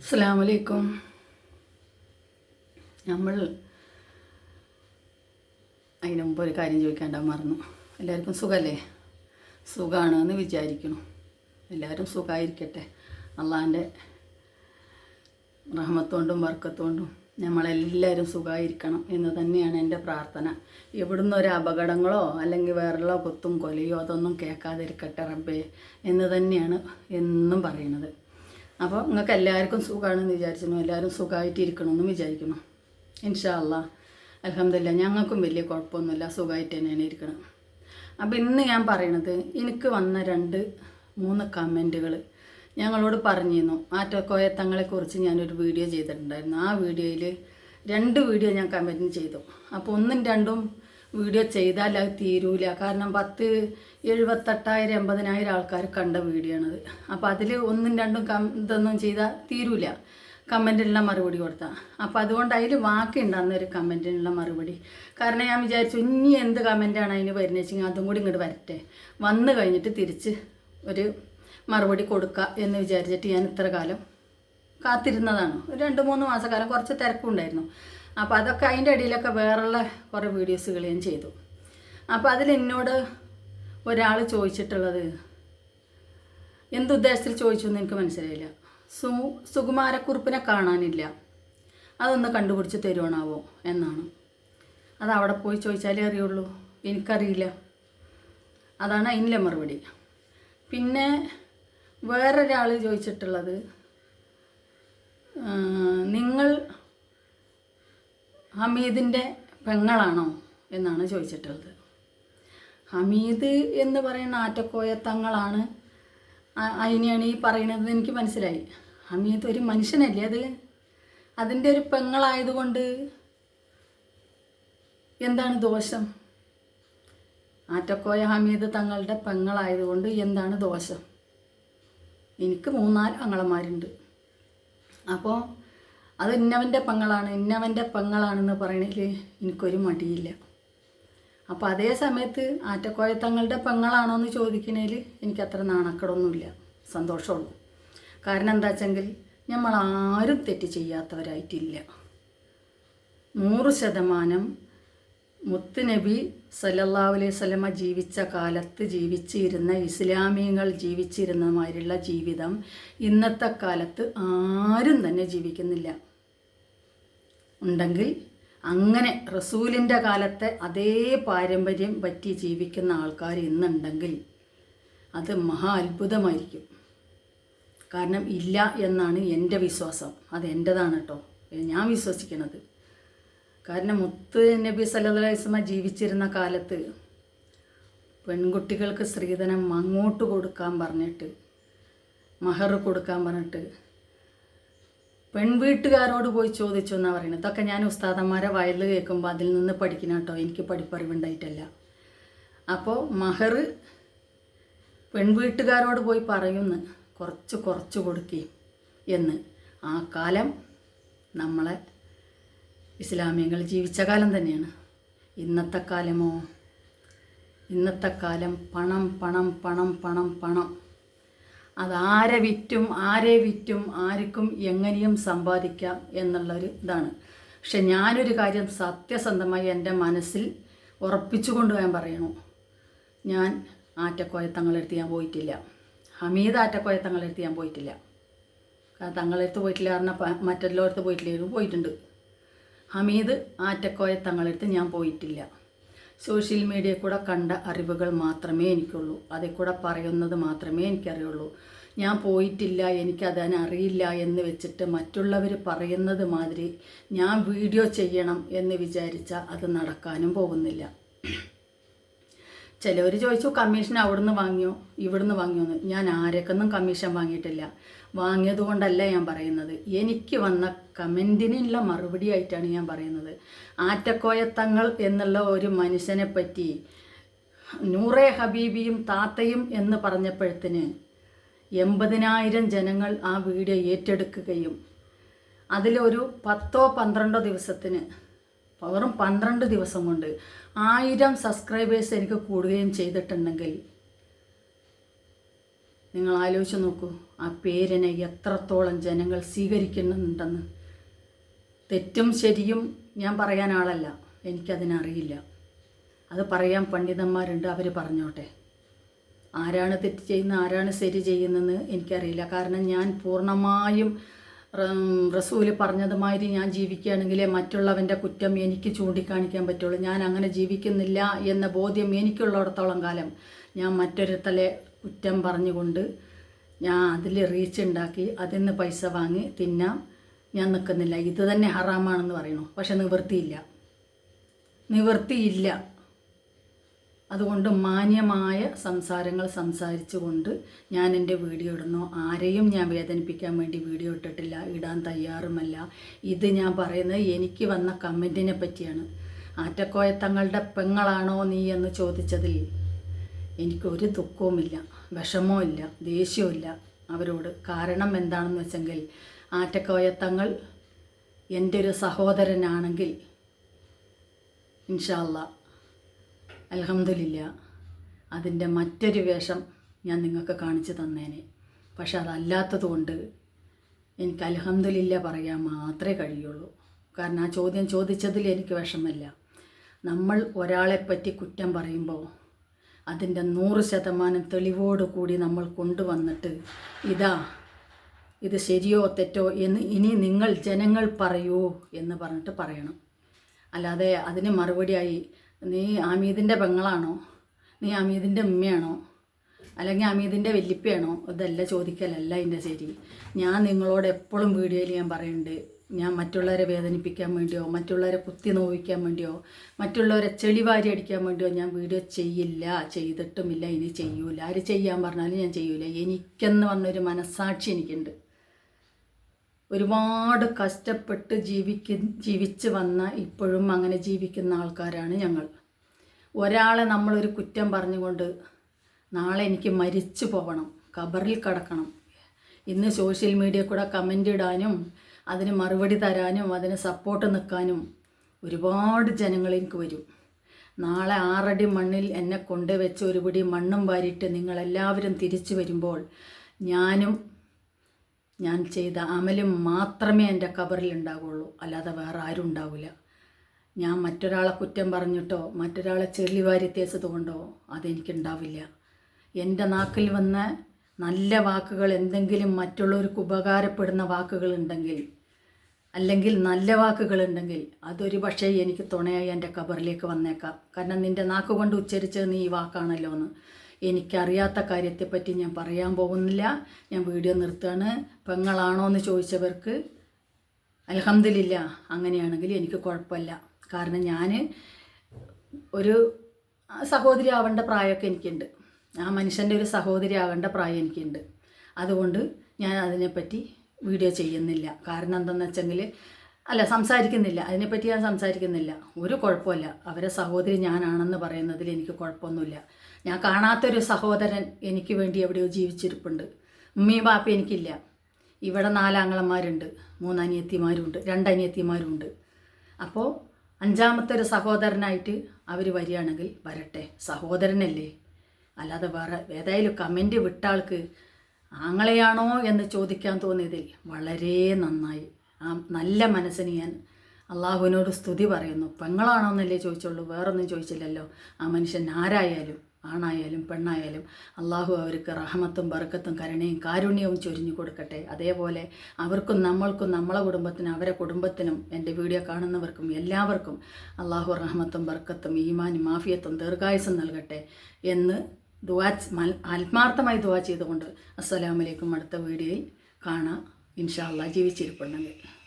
അസ്സാമലൈക്കും നമ്മൾ അതിന് മുമ്പ് ഒരു കാര്യം ചോദിക്കാണ്ട മറന്നു. എല്ലാവർക്കും സുഖമല്ലേ സുഖമാണ് എന്ന് വിചാരിക്കണം എല്ലാവരും സുഖമായിരിക്കട്ടെ അള്ളാന്റെ റഹ്മത്തോണ്ടും വർക്കത്തോണ്ടും നമ്മളെല്ലാവരും സുഖമായിരിക്കണം എന്ന് തന്നെയാണ് എന്റെ പ്രാർത്ഥന. എവിടുന്ന് ഒരു അപകടങ്ങളോ അല്ലെങ്കിൽ വേറെയുള്ള കൊത്തും കൊലയോ അതൊന്നും കേൾക്കാതിരിക്കട്ടെ റബ്ബേ എന്ന് തന്നെയാണ് എന്നും പറയുന്നത്. അപ്പോൾ നിങ്ങൾക്ക് എല്ലാവർക്കും സുഖമാണെന്ന് വിചാരിച്ചു എല്ലാവരും സുഖമായിട്ടിരിക്കണമെന്ന് വിചാരിക്കുന്നു. ഇൻഷാ അലഹമില്ല ഞങ്ങൾക്കും വലിയ കുഴപ്പമൊന്നുമില്ല. സുഖമായിട്ട് തന്നെയാണ് ഇരിക്കണം അപ്പോൾ ഇന്ന് ഞാൻ പറയണത് എനിക്ക് വന്ന രണ്ട് മൂന്ന് കമന്റുകൾ ഞങ്ങളോട് പറഞ്ഞിരുന്നു. ആറ്റക്കോയത്തങ്ങളെക്കുറിച്ച് ഞാനൊരു വീഡിയോ ചെയ്തിട്ടുണ്ടായിരുന്നു. ആ വീഡിയോയിൽ രണ്ട് വീഡിയോ ഞാൻ കമന്റ് ചെയ്തു. അപ്പോൾ ഒന്നും രണ്ടും വീഡിയോ ചെയ്താൽ അത് തീരൂല. കാരണം പത്ത് എഴുപത്തെട്ടായിരം എൺപതിനായിരം ആൾക്കാർ കണ്ട വീഡിയോ ആണത് അപ്പോൾ അതിൽ ഒന്നും രണ്ടും കം ഇതൊന്നും ചെയ്താൽ തീരൂല. കമന്റിനുള്ള മറുപടി കൊടുത്താൽ അപ്പോൾ അതുകൊണ്ട് അതിൽ വാക്കുണ്ടാകുന്ന ഒരു കമന്റിനുള്ള മറുപടി. കാരണം ഞാൻ വിചാരിച്ചു ഇനി എന്ത് കമന്റാണ് അതിന് വരുന്നത് വെച്ചെങ്കിൽ അതും കൂടി ഇങ്ങോട്ട് വരട്ടെ. വന്നു കഴിഞ്ഞിട്ട് തിരിച്ച് ഒരു മറുപടി കൊടുക്കുക എന്ന് വിചാരിച്ചിട്ട് ഞാൻ ഇത്ര കാലം കാത്തിരുന്നതാണ്. ഒരു രണ്ട് മൂന്ന് മാസക്കാലം കുറച്ച് തിരക്കുണ്ടായിരുന്നു. അപ്പോൾ അതൊക്കെ അതിന്റെ ഇടയിലൊക്കെ വേറെയുള്ള കുറേ വീഡിയോസുകൾ ഞാൻ ചെയ്തു. അപ്പോൾ അതിൽ എന്നോട് ഒരാൾ ചോദിച്ചിട്ടുള്ളത് എന്തുദ്ദേശത്തിൽ ചോദിച്ചു എന്ന് എനിക്ക് മനസ്സിലായില്ല. സു സുകുമാരക്കുറുപ്പിനെ കാണാനില്ല. അതൊന്ന് കണ്ടുപിടിച്ച് തരുവാണാവോ? എന്നാണ്. അത് അവിടെ പോയി ചോദിച്ചാലേ അറിയുള്ളൂ. എനിക്കറിയില്ല. അതാണ് അതിന്റെ മറുപടി. പിന്നെ വേറൊരാൾ ചോദിച്ചിട്ടുള്ളത് നിങ്ങൾ ഹമീദിന്റെ പെങ്ങളാണോ എന്നാണ് ചോദിച്ചിട്ടുള്ളത്. ഹമീദ് എന്ന് പറയുന്ന ആറ്റക്കോയ തങ്ങളാണ്. അതിനെയാണ് ഈ പറയുന്നത് എനിക്ക് മനസ്സിലായി. ഹമീദ് ഒരു മനുഷ്യനല്ലേ അത്? അതിന്റെ ഒരു പെങ്ങളായതുകൊണ്ട് എന്താണ് ദോഷം? ആറ്റക്കോയ ഹമീദ് തങ്ങളുടെ പെങ്ങളായതുകൊണ്ട് എന്താണ് ദോഷം? എനിക്ക് മൂന്നാൽ അങ്ങളമാരുണ്ട് അപ്പോൾ അത് ഇന്നവന്റെ പങ്ങളാണ് ഇന്നവന്റെ പങ്ങളാണെന്ന് പറയണതിൽ എനിക്കൊരു മടിയില്ല. അപ്പോൾ അതേ സമയത്ത് ആറ്റക്കോയ തങ്ങളുടെ പെങ്ങളാണോ എന്ന് ചോദിക്കുന്നതിൽ എനിക്കത്ര നാണക്കേടൊന്നുമില്ല സന്തോഷമുള്ളൂ. കാരണം എന്താ വെച്ചെങ്കിൽ നമ്മൾ ആരും തെറ്റ് ചെയ്യാത്തവരായിട്ടില്ല. നൂറ് ശതമാനം മുത്തുനബി സല്ലല്ലാഹു അലൈഹി സ്വലമ ജീവിച്ച കാലത്ത് ജീവിച്ചിരുന്ന ഇസ്ലാമിയങ്ങൾ ജീവിച്ചിരുന്നമാതിരിയുള്ള ജീവിതം ഇന്നത്തെ കാലത്ത് ആരും തന്നെ ജീവിക്കുന്നില്ല. ഉണ്ടെങ്കിൽ അങ്ങനെ റസൂലിന്റെ കാലത്തെ അതേ പാരമ്പര്യം പറ്റി ജീവിക്കുന്ന ആൾക്കാർ ഇന്നുണ്ടെങ്കിൽ അത് മഹാ അത്ഭുതമായിരിക്കും. കാരണം ഇല്ല എന്നാണ് എന്റെ വിശ്വാസം. അത് എന്റെതാണ് കേട്ടോ. ഞാൻ വിശ്വസിക്കുന്നത് കാരണം മുത്ത് നബി സല്ലാസ്മ ജീവിച്ചിരുന്ന കാലത്ത് പെൺകുട്ടികൾക്ക് സ്ത്രീധനം അങ്ങോട്ട് കൊടുക്കാൻ പറഞ്ഞിട്ട് മഹർ കൊടുക്കാൻ പറഞ്ഞിട്ട് പെൺവീട്ടുകാരോട് പോയി ചോദിച്ചു എന്നാണ് പറയുന്നത് ഇതൊക്കെ ഞാൻ ഉസ്താദന്മാരെ വയലിൽ കേൾക്കുമ്പോൾ അതിൽ നിന്ന് പഠിക്കണം കേട്ടോ. എനിക്ക് പഠിപ്പറിവുണ്ടായിട്ടല്ല. അപ്പോൾ മഹർ പെൺവീട്ടുകാരോട് പോയി പറയുന്നു. കുറച്ച് കുറച്ച് കൊടുക്കി എന്ന്. ആ കാലം നമ്മളെ ഇസ്ലാമിയങ്ങൾ ജീവിച്ച കാലം തന്നെയാണ്. ഇന്നത്തെ കാലമോ? ഇന്നത്തെ കാലം പണം പണം പണം പണം പണം. അതാരെ വിറ്റും ആരെ വിറ്റും ആർക്കും എങ്ങനെയും സമ്പാദിക്കാം എന്നുള്ളൊരു ഇതാണ്. പക്ഷെ ഞാനൊരു കാര്യം സത്യസന്ധമായി എന്റെ മനസ്സിൽ ഉറപ്പിച്ചുകൊണ്ട് ഞാൻ പറയണു. ഞാൻ ആറ്റക്കോയത്തങ്ങളെടുത്ത് ഞാൻ പോയിട്ടില്ല. ഹമീദ് ആറ്റക്കോയ ആറ്റക്കോയത്തങ്ങളെടുത്ത് ഞാൻ പോയിട്ടില്ല. കാരണം തങ്ങളെടുത്ത് പോയിട്ടില്ല പറഞ്ഞാൽ മറ്റെല്ലായിടത്ത് പോയിട്ടില്ല. പോയിട്ടുണ്ട്. ഹമീദ് ആറ്റക്കോയ തങ്ങളെടുത്ത് ഞാൻ പോയിട്ടില്ല. സോഷ്യൽ മീഡിയ കൂടെ കണ്ട അറിവുകൾ മാത്രമേ എനിക്കുള്ളൂ. അതിൽ കൂടെ പറയുന്നത് മാത്രമേ എനിക്കറിയുള്ളൂ. ഞാൻ പോയിട്ടില്ല എനിക്കതിനെ അറിയില്ല എന്ന് വെച്ചിട്ട് മറ്റുള്ളവർ പറയുന്നത് മാതിരി ഞാൻ വീഡിയോ ചെയ്യണം എന്ന് വിചാരിച്ചാൽ അത് നടക്കാനും പോകുന്നില്ല. ചിലവർ ചോദിച്ചു കമ്മീഷൻ അവിടുന്ന് വാങ്ങിയോ? ഇവിടുന്ന് വാങ്ങിയോ എന്ന് ഞാൻ ആരൊക്കൊന്നും കമ്മീഷൻ വാങ്ങിയിട്ടില്ല. വാങ്ങിയത് കൊണ്ടല്ല ഞാൻ പറയുന്നത്. എനിക്ക് വന്ന കമന്റിനുള്ള മറുപടി ആയിട്ടാണ് ഞാൻ പറയുന്നത്. ആറ്റക്കോയത്തങ്ങൾ എന്നുള്ള ഒരു മനുഷ്യനെ പറ്റി നൂറെ ഹബീബിയും താത്തയും എന്ന് പറഞ്ഞപ്പോഴത്തിന് എൺപതിനായിരം ജനങ്ങൾ ആ വീഡിയോ ഏറ്റെടുക്കുകയും അതിലൊരു പത്തോ പന്ത്രണ്ടോ ദിവസത്തിന് വെറും പന്ത്രണ്ട് ദിവസം കൊണ്ട് ആയിരം സബ്സ്ക്രൈബേഴ്സ് എനിക്ക് കൂടുകയും ചെയ്തിട്ടുണ്ടെങ്കിൽ നിങ്ങൾ ആലോചിച്ച് നോക്കൂ ആ പേരിനെ എത്രത്തോളം ജനങ്ങൾ സ്വീകരിക്കുന്നുണ്ടെന്ന്. തെറ്റും ശരിയും ഞാൻ പറയാൻ ആളല്ല എനിക്കതിനറിയില്ല അത് പറയാൻ പണ്ഡിതന്മാരുണ്ട് അവർ പറഞ്ഞോട്ടെ. ആരാണ് തെറ്റ് ചെയ്യുന്നത് ആരാണ് ശരി ചെയ്യുന്നതെന്ന് എനിക്കറിയില്ല. കാരണം ഞാൻ പൂർണമായും റം- റസൂൽ പറഞ്ഞതുമാതിരി ഞാൻ ജീവിക്കുകയാണെങ്കിലേ മറ്റുള്ളവന്റെ കുറ്റം എനിക്ക് ചൂണ്ടിക്കാണിക്കാൻ പറ്റുള്ളൂ. ഞാൻ അങ്ങനെ ജീവിക്കുന്നില്ല എന്ന ബോധ്യം എനിക്കുള്ളിടത്തോളം കാലം ഞാൻ മറ്റൊരുത്തലെ കുറ്റം പറഞ്ഞുകൊണ്ട് ഞാൻ അതിൽ റീച്ച് ഉണ്ടാക്കി അതിൽ നിന്ന് പൈസ വാങ്ങി തിന്നാം. ഞാൻ നിൽക്കുന്നില്ല. ഇത് തന്നെ ഹറാമാണെന്ന് പറയണു പക്ഷെ നിവൃത്തിയില്ല. നിവൃത്തിയില്ല. അതുകൊണ്ട് മാന്യമായ സംസാരങ്ങൾ സംസാരിച്ചുകൊണ്ട് ഞാൻ എന്റെ വീഡിയോ ഇടുന്നു. ആരെയും ഞാൻ വേദനിപ്പിക്കാൻ വേണ്ടി വീഡിയോ ഇട്ടിട്ടില്ല ഇടാൻ തയ്യാറുമല്ല. ഇത് ഞാൻ പറയുന്നത് എനിക്ക് വന്ന കമന്റിനെ പറ്റിയാണ്. ആറ്റക്കോയ തങ്ങളുടെ പെങ്ങളാണോ നീ എന്ന് ചോദിച്ചതിൽ എനിക്കൊരു ദുഃഖവുമില്ല വിഷമവും ഇല്ല ദേഷ്യവും അവരോട്. കാരണം എന്താണെന്ന് വെച്ചെങ്കിൽ ആറ്റക്കോയത്തങ്ങൾ എന്റെ ഒരു സഹോദരനാണെങ്കിൽ ഇൻഷാല്ല അലഹമില്ല അതിന്റെ മറ്റൊരു വേഷം ഞാൻ നിങ്ങൾക്ക് കാണിച്ചു തന്നേനെ. പക്ഷെ അതല്ലാത്തത് കൊണ്ട് എനിക്ക് അലഹമില്ല പറയാൻ മാത്രമേ കഴിയുള്ളൂ. കാരണം ആ ചോദ്യം ചോദിച്ചതിൽ എനിക്ക് വിഷമല്ല നമ്മൾ ഒരാളെപ്പറ്റി കുറ്റം പറയുമ്പോൾ അതിന്റെ നൂറ് ശതമാനം തെളിവോട് കൂടി നമ്മൾ കൊണ്ടുവന്നിട്ട് ഇതാ ഇത് ശരിയോ തെറ്റോ എന്ന് ഇനി നിങ്ങൾ ജനങ്ങൾ പറയൂ എന്ന് പറഞ്ഞിട്ട് പറയണം. അല്ലാതെ അതിന് മറുപടിയായി നീ അമീദിന്റെ പെങ്ങളാണോ? നീ അമീദിന്റെ ഉമ്മയാണോ? അല്ലെങ്കിൽ അമീദിന്റെ വല്യപ്പയാണോ ഇതല്ല ചോദിക്കലല്ല എന്റെ ശരി. ഞാൻ നിങ്ങളോട് എപ്പോഴും വീഡിയോയിൽ ഞാൻ പറയുന്നുണ്ട് ഞാൻ മറ്റുള്ളവരെ വേദനിപ്പിക്കാൻ വേണ്ടിയോ മറ്റുള്ളവരെ കുത്തി നോവിക്കാൻ വേണ്ടിയോ മറ്റുള്ളവരെ ചെളിവാരി അടിക്കാൻ വേണ്ടിയോ ഞാൻ വീഡിയോ ചെയ്യില്ല ചെയ്തിട്ടുമില്ല ഇനി ചെയ്യൂല. ആര് ചെയ്യാൻ പറഞ്ഞാലും ഞാൻ ചെയ്യൂല. എനിക്കെന്ന് പറഞ്ഞൊരു മനസ്സാക്ഷി എനിക്കുണ്ട്. ഒരുപാട് കഷ്ടപ്പെട്ട് ജീവിക്ക ജീവിച്ച് വന്ന ഇപ്പോഴും അങ്ങനെ ജീവിക്കുന്ന ആൾക്കാരാണ് ഞങ്ങൾ. ഒരാളെ നമ്മളൊരു കുറ്റം പറഞ്ഞുകൊണ്ട് നാളെ എനിക്ക് മരിച്ചു പോകണം കബറിൽ കിടക്കണം. ഇന്ന് സോഷ്യൽ മീഡിയ കൂടെ കമന്റ് ഇടാനും അതിന് മറുപടി തരാനും അതിന് സപ്പോർട്ട് നിൽക്കാനും ഒരുപാട് ജനങ്ങൾ എനിക്ക് വരും. നാളെ ആറടി മണ്ണിൽ എന്നെ കൊണ്ടുവച്ച് ഒരു പിടി മണ്ണും വാരിയിട്ട് നിങ്ങളെല്ലാവരും തിരിച്ചു വരുമ്പോൾ ഞാനും ഞാൻ ചെയ്ത അമലും മാത്രമേ എന്റെ കബറിൽ ഉണ്ടാവുള്ളൂ അല്ലാതെ വേറെ ആരും ഉണ്ടാവില്ല. ഞാൻ മറ്റൊരാളെ കുറ്റം പറഞ്ഞിട്ടോ മറ്റൊരാളെ ചെളിവാരി തേച്ചത് കൊണ്ടോ അതെനിക്കുണ്ടാവില്ല. എന്റെ നാക്കിൽ വന്ന നല്ല വാക്കുകൾ എന്തെങ്കിലും മറ്റുള്ളവർക്ക് ഉപകാരപ്പെടുന്ന വാക്കുകൾ ഉണ്ടെങ്കിൽ അല്ലെങ്കിൽ നല്ല വാക്കുകളുണ്ടെങ്കിൽ അതൊരു പക്ഷേ എനിക്ക് തുണയായി എന്റെ കബറിലേക്ക് വന്നേക്കാം. കാരണം നിന്റെ നാക്ക് കൊണ്ട് ഉച്ചരിച്ചത് നീ ഈ വാക്കാണല്ലോ എന്ന് എനിക്കറിയാത്ത കാര്യത്തെപ്പറ്റി ഞാൻ പറയാൻ പോകുന്നില്ല. ഞാൻ വീഡിയോ നിർത്തുകയാണ്. പെങ്ങളാണോ എന്ന് ചോദിച്ചവർക്ക് അലഹമില്ല അങ്ങനെയാണെങ്കിൽ എനിക്ക് കുഴപ്പമില്ല. കാരണം ഞാൻ ഒരു സഹോദരി ആവേണ്ട പ്രായമൊക്കെ എനിക്കുണ്ട്. ആ മനുഷ്യന്റെ ഒരു സഹോദരി ആവേണ്ട പ്രായം എനിക്കുണ്ട്. അതുകൊണ്ട് ഞാൻ അതിനെപ്പറ്റി വീഡിയോ ചെയ്യുന്നില്ല. കാരണം എന്താണെന്ന് വെച്ചെങ്കിൽ അല്ല സംസാരിക്കുന്നില്ല. അതിനെപ്പറ്റി ഞാൻ സംസാരിക്കുന്നില്ല. ഒരു കുഴപ്പമില്ല. അവരെ സഹോദരി ഞാനാണെന്ന് പറയുന്നതിൽ എനിക്ക് കുഴപ്പമൊന്നുമില്ല. ഞാൻ കാണാത്തൊരു സഹോദരൻ എനിക്ക് വേണ്ടി എവിടെയോ ജീവിച്ചിരിപ്പുണ്ട്. ഉമ്മയും ബാപ്പയും എനിക്കില്ല. ഇവിടെ നാലാങ്ങളന്മാരുണ്ട്. മൂന്നനിയത്തിമാരുണ്ട്. രണ്ടനിയത്തിമാരുണ്ട്. അപ്പോൾ അഞ്ചാമത്തെ ഒരു സഹോദരനായിട്ട് അവർ വരികയാണെങ്കിൽ വരട്ടെ. സഹോദരനല്ലേ. അല്ലാതെ വേറെ ഏതായാലും കമന്റ് വിട്ട ആൾക്ക് ആങ്ങളെയാണോ എന്ന് ചോദിക്കാൻ തോന്നിയതിൽ വളരെ നന്നായി. ആ നല്ല മനസ്സിന് ഞാൻ അള്ളാഹുവിനോട് സ്തുതി പറയുന്നു. പെങ്ങളാണോ എന്നല്ലേ ചോദിച്ചുള്ളൂ. വേറൊന്നും ചോദിച്ചില്ലല്ലോ. ആ മനുഷ്യൻ ആരായാലും ആണായാലും പെണ്ണായാലും അള്ളാഹു അവർക്ക് റഹമത്തും ബർക്കത്തും കരുണയും കാരുണ്യവും ചൊരിഞ്ഞു കൊടുക്കട്ടെ. അതേപോലെ അവർക്കും നമ്മൾക്കും നമ്മളെ കുടുംബത്തിനും അവരെ കുടുംബത്തിനും എന്റെ വീഡിയോ കാണുന്നവർക്കും എല്ലാവർക്കും അള്ളാഹു റഹമത്തും ബർക്കത്തും ഈമാനും മാഫിയത്തും ദീർഘായുസം നൽകട്ടെ എന്ന് ദുവാ ആത്മാർത്ഥമായി ദുവാ ചെയ്തുകൊണ്ട് അസ്സലാമലൈക്കും അടുത്ത വീഡിയോയിൽ കാണാം. ഇൻഷാ അള്ളാഹ് ജീവിച്ചിരിപ്പുണ്ടെങ്കിൽ.